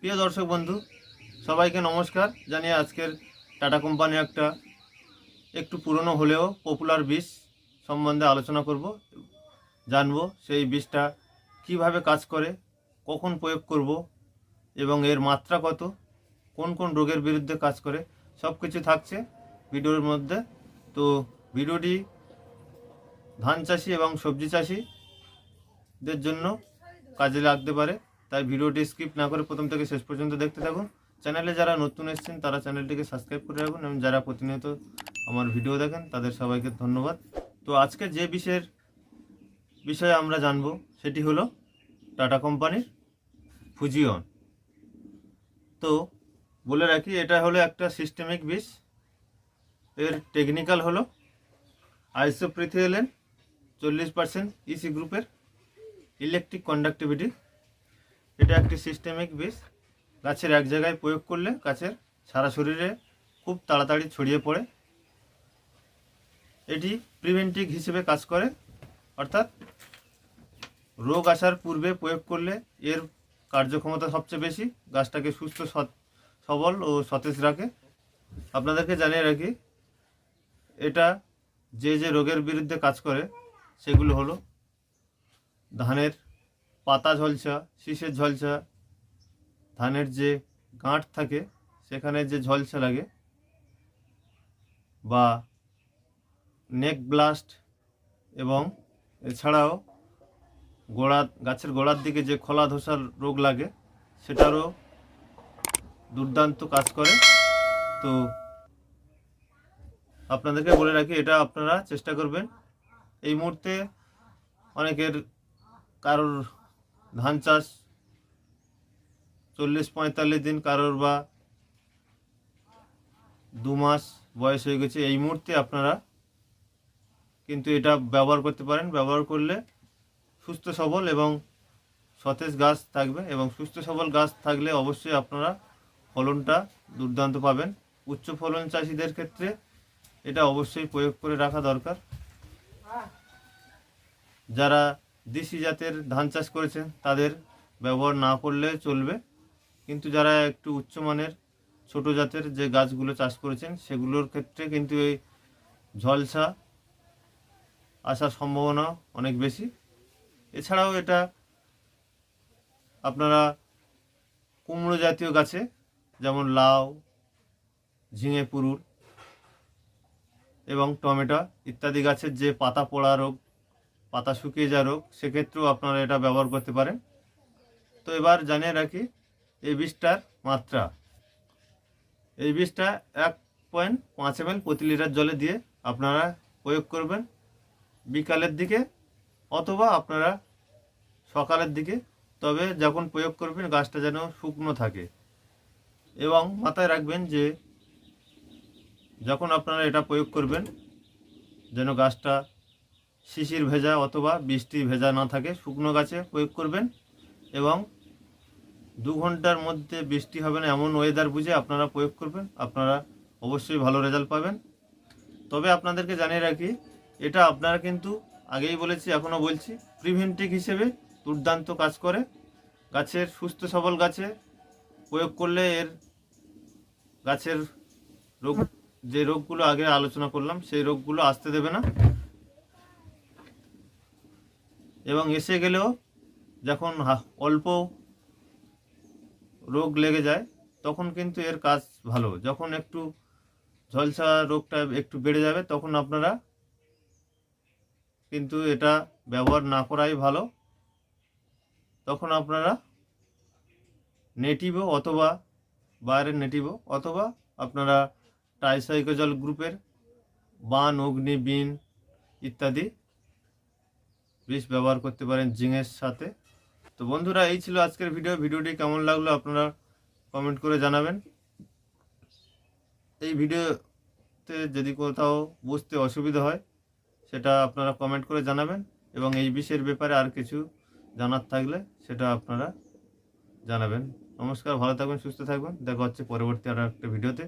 প্রিয় দর্শক বন্ধু, সবাইকে নমস্কার। জানিয়ে আজকের টাটা কোম্পানি একটা একটু পুরনো হলেও পপুলার বীজ সম্বন্ধে আলোচনা করব, জানব সেই বীজটা কীভাবে কাজ করে, কখন প্রয়োগ করব এবং এর মাত্রা কত, কোন কোন রোগের বিরুদ্ধে কাজ করে সব কিছু থাকছে ভিডিওর মধ্যে। তো ভিডিওটি ধান চাষি এবং সবজি চাষিদের জন্য কাজে লাগতে পারে। তাই ভিডিওটি স্কিপ না করে প্রথম থেকে শেষ পর্যন্ত দেখতে থাকুন। চ্যানেলে যারা নতুন এসেছেন, তারা চ্যানেলটিকে সাবস্ক্রাইব করে রাখুন এবং যারা প্রতিনিয়ত আমার ভিডিও দেখেন, তাদের সবাইকে ধন্যবাদ। তো আজকে যে বিষয়ের বিষয়ে আমরা জানব, সেটি হলো টাটা কোম্পানির ফুজিয়ন তো বলে রাখি, এটা হলো একটা সিস্টেমিক বিষ। এর টেকনিক্যাল হলো আইসোপ্রিথিলেন চল্লিশ পার্সেন্ট ইসি গ্রুপের ইলেকট্রিক কন্ডাক্টিভিটি এটা একটি সিস্টেমিক বিষ। গাছের এক জায়গায় প্রয়োগ করলে গাছের সারা শরীরে খুব তাড়াতাড়ি ছড়িয়ে পড়ে। এটি প্রিভেন্টিভ হিসেবে কাজ করে। অর্থাৎ রোগ আসার পূর্বে প্রয়োগ করলে এর কার্যক্ষমতা সবচেয়ে বেশি। গাছটাকে সুস্থ সবল ও সতেজ রাখে। আপনাদেরকে জানিয়ে রাখি, এটা যে যে রোগের বিরুদ্ধে কাজ করে, সেগুলো হলো ধানের পাতা ঝলসা শীষের ঝলসা ধানের যে গাঁট থাকে সেখানে যে ঝলসা লাগে বা নেক ব্লাস্ট এবং এছাড়াও গোড়া, গাছের গোড়ার দিকে যে খোলা ধসার রোগ লাগে সেটারও দুর্দান্ত কাজ করে। তো আপনাদেরকে বলে রাখি, এটা আপনারা চেষ্টা করবেন। এই মুহূর্তে অনেকের কারোর ধান চাষ, চল্লিশ পঁয়তাল্লিশ দিন কারোর বা দু মাস বয়স হয়ে গেছে, এই মুহূর্তে আপনারা কিন্তু এটা ব্যবহার করতে পারেন। ব্যবহার করলে সুস্থ সবল এবং সতেজ গাছ থাকবে এবং সুস্থ সবল গাছ থাকলে অবশ্যই আপনারা ফলনটা দুর্দান্ত পাবেন। উচ্চ ফলন চাষিদের ক্ষেত্রে এটা অবশ্যই প্রয়োগ করে রাখা দরকার। যারা দেশি জাতের ধান চাষ করেছেন, তাদের ব্যবহার না করলে চলবে। কিন্তু যারা একটু উচ্চমানের ছোট জাতের যে গাছগুলো চাষ করেছেন, সেগুলোর ক্ষেত্রে কিন্তু এই ঝলসা আসার সম্ভাবনা অনেক বেশি। এছাড়াও এটা আপনারা কুমড়ো জাতীয় গাছে, যেমন লাউ, ঝিঙে পুরুল এবং টমেটো ইত্যাদি গাছের যে পাতা পোড়া রোগ পাতা শুকিয়ে যা রোগ সেক্ষেত্রেও আপনারা এটা ব্যবহার করতে পারেন। তো এবার জানিয়ে রাখি, এই বীজটার মাত্রা। এই বীজটা এক পয়েন্ট পাঁচ এম প্রতি লিটার জলে দিয়ে আপনারা প্রয়োগ করবেন বিকালের দিকে অথবা আপনারা সকালের দিকে। তবে যখন প্রয়োগ করবেন, গাছটা যেন শুকনো থাকে। এবং মাথায় রাখবেন যে, যখন আপনারা এটা প্রয়োগ করবেন, যেন গাছটা শিশির ভেজা অথবা বৃষ্টি ভেজা না থাকে, শুকনো গাছে প্রয়োগ করবেন এবং দু ঘণ্টার মধ্যে বৃষ্টি হবে না এমন ওয়েদার বুঝে আপনারা প্রয়োগ করবেন। আপনারা অবশ্যই ভালো রেজাল্ট পাবেন। তবে আপনাদেরকে জানিয়ে রাখি, এটা আপনারা কিন্তু আগেই বলেছি, এখনও বলছি প্রিভেন্টিভ হিসেবে দুর্দান্ত কাজ করে। গাছের সুস্থ সবল গাছে প্রয়োগ করলে এর গাছের রোগ, যে রোগগুলো আগে আলোচনা করলাম, সেই রোগগুলো আসতে দেবে না। এবং এসে গেলেও যখন অল্প রোগ লেগে যায়, তখন কিন্তু এর কাজ ভালো। যখন একটু ঝলসা রোগটা একটু বেড়ে যাবে, তখন আপনারা কিন্তু এটা ব্যবহার না করাই ভালো। তখন আপনারা নেটিভো অথবা বাইরের নেটিভো অথবা আপনারা টাইসাইকোজল গ্রুপের বান, অগ্নি, বিন ইত্যাদি বিষ ব্যবহার করতে পারেন জিঙের সাথে। তো বন্ধুরা, এই ছিল আজকের ভিডিও ভিডিওটি কেমন লাগল আপনারা কমেন্ট করে জানাবেন। এই ভিডিওতে যদি কোথাও বুঝতে অসুবিধা হয়, সেটা আপনারা কমেন্ট করে জানাবেন এবং এই বিষয়ের ব্যাপারে আর কিছু জানার থাকলে সেটা আপনারা জানাবেন। নমস্কার, ভালো থাকবেন, সুস্থ থাকবেন। দেখা হচ্ছে পরবর্তী আর একটা ভিডিওতে